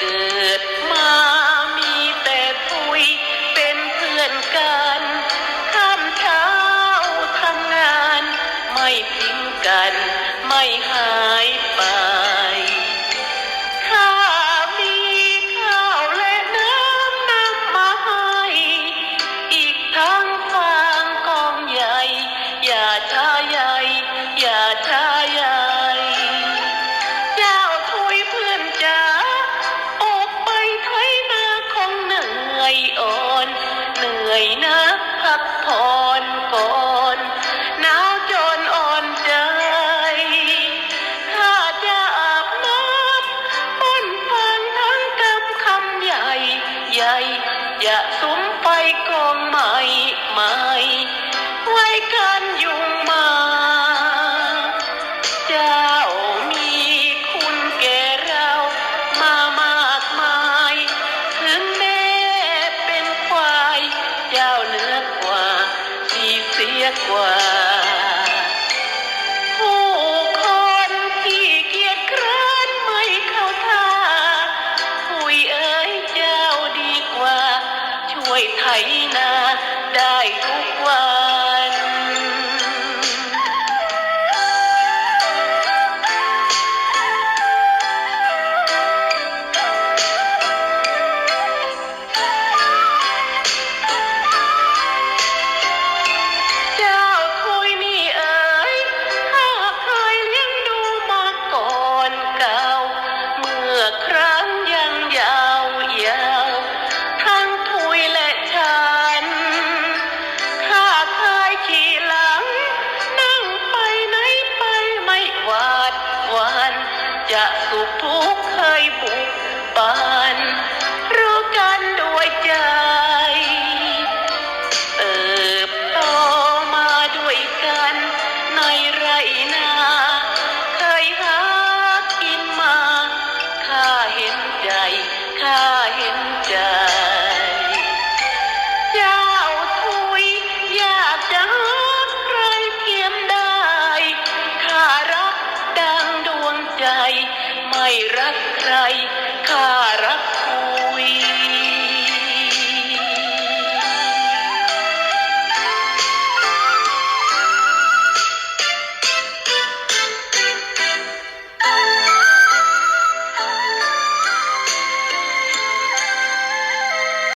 เกิดมามีแต่ปุยเป็นเพื่อนกันข้ามเช้าทำงาน ไม่ทิ้งกันไม่หาย นื่อยนะพักผ่อนก่อนหนาวจนอ่อนใจข้าจะอาบน้ำป้อนฟางทั้งกำคำใหญ่ ใหญ่ อย่าสุมไฟกองใหม่ใหม่ไว้กันยุงมาจ้า กว่า ผู้คนที่เกียจคร้านไม่เข้าท่าคุยเอ้ยเจ้าดีกว่า ช่วยไถนาได้ทุ ไม่รักใครข้ารักคุย